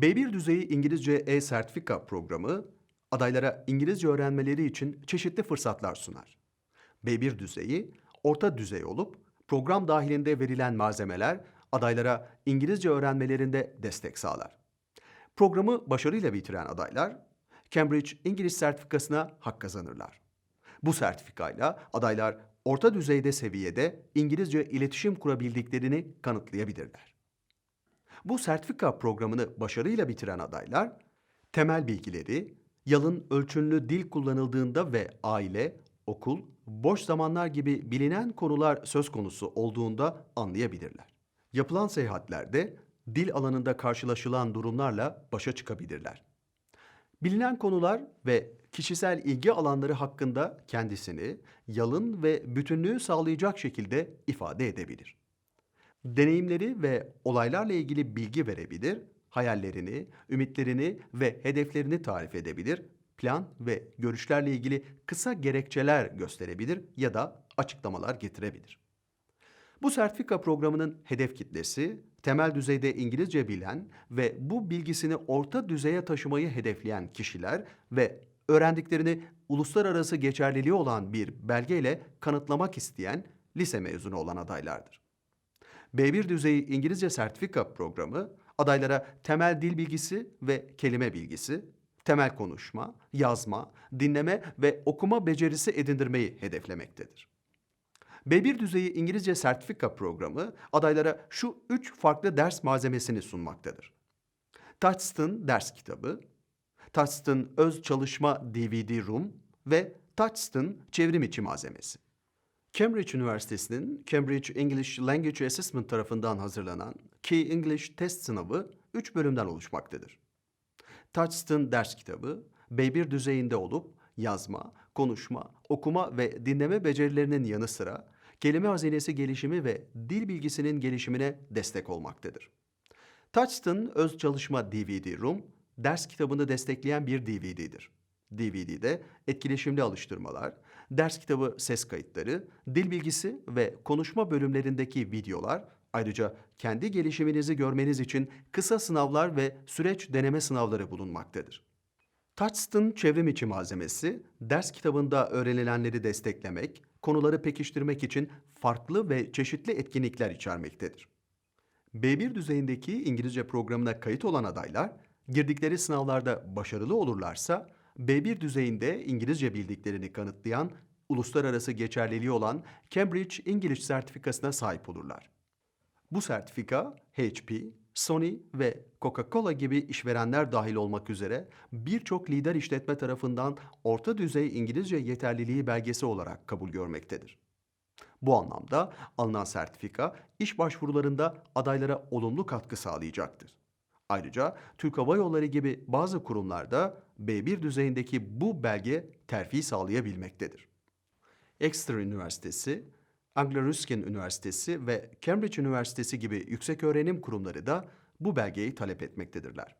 B1 düzeyi İngilizce e-sertifika programı adaylara İngilizce öğrenmeleri için çeşitli fırsatlar sunar. B1 düzeyi orta düzey olup program dahilinde verilen malzemeler adaylara İngilizce öğrenmelerinde destek sağlar. Programı başarıyla bitiren adaylar Cambridge İngiliz sertifikasına hak kazanırlar. Bu sertifikayla adaylar orta düzeyde seviyede İngilizce iletişim kurabildiklerini kanıtlayabilirler. Bu sertifika programını başarıyla bitiren adaylar temel bilgileri, yalın ölçünlü dil kullanıldığında ve aile, okul, boş zamanlar gibi bilinen konular söz konusu olduğunda anlayabilirler. Yapılan seyahatlerde dil alanında karşılaşılan durumlarla başa çıkabilirler. Bilinen konular ve kişisel ilgi alanları hakkında kendisini yalın ve bütünlüğü sağlayacak şekilde ifade edebilir. Deneyimleri ve olaylarla ilgili bilgi verebilir, hayallerini, ümitlerini ve hedeflerini tarif edebilir, plan ve görüşlerle ilgili kısa gerekçeler gösterebilir ya da açıklamalar getirebilir. Bu sertifika programının hedef kitlesi, temel düzeyde İngilizce bilen ve bu bilgisini orta düzeye taşımayı hedefleyen kişiler ve öğrendiklerini uluslararası geçerliliği olan bir belgeyle kanıtlamak isteyen lise mezunu olan adaylardır. B1 düzeyi İngilizce sertifika programı adaylara temel dil bilgisi ve kelime bilgisi, temel konuşma, yazma, dinleme ve okuma becerisi edindirmeyi hedeflemektedir. B1 düzeyi İngilizce sertifika programı adaylara şu üç farklı ders malzemesini sunmaktadır. Touchstone ders kitabı, Touchstone öz çalışma DVD room ve Touchstone çevrim içi malzemesi. Cambridge Üniversitesi'nin Cambridge English Language Assessment tarafından hazırlanan Key English Test sınavı 3 bölümden oluşmaktadır. Touchstone ders kitabı, B1 düzeyinde olup yazma, konuşma, okuma ve dinleme becerilerinin yanı sıra kelime hazinesi gelişimi ve dil bilgisinin gelişimine destek olmaktadır. Touchstone öz çalışma DVD Room, ders kitabını destekleyen bir DVD'dir. DVD'de etkileşimli alıştırmalar, ders kitabı ses kayıtları, dil bilgisi ve konuşma bölümlerindeki videolar, ayrıca kendi gelişiminizi görmeniz için kısa sınavlar ve süreç deneme sınavları bulunmaktadır. Touchstone çevrim içi malzemesi, ders kitabında öğrenilenleri desteklemek, konuları pekiştirmek için farklı ve çeşitli etkinlikler içermektedir. B1 düzeyindeki İngilizce programına kayıt olan adaylar, girdikleri sınavlarda başarılı olurlarsa, B1 düzeyinde İngilizce bildiklerini kanıtlayan, uluslararası geçerliliği olan Cambridge İngiliz sertifikasına sahip olurlar. Bu sertifika HP, Sony ve Coca-Cola gibi işverenler dahil olmak üzere birçok lider işletme tarafından orta düzey İngilizce yeterliliği belgesi olarak kabul görmektedir. Bu anlamda alınan sertifika iş başvurularında adaylara olumlu katkı sağlayacaktır. Ayrıca Türk Hava Yolları gibi bazı kurumlarda B1 düzeyindeki bu belge terfi sağlayabilmektedir. Exeter Üniversitesi, Anglo-Ruskin Üniversitesi ve Cambridge Üniversitesi gibi yükseköğrenim kurumları da bu belgeyi talep etmektedirler.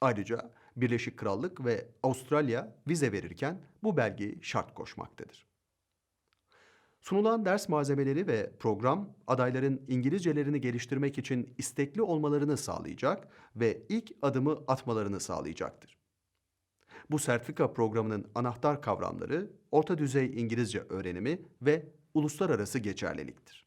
Ayrıca Birleşik Krallık ve Avustralya vize verirken bu belgeyi şart koşmaktadır. Sunulan ders malzemeleri ve program adayların İngilizcelerini geliştirmek için istekli olmalarını sağlayacak ve ilk adımı atmalarını sağlayacaktır. Bu sertifika programının anahtar kavramları orta düzey İngilizce öğrenimi ve uluslararası geçerliliktir.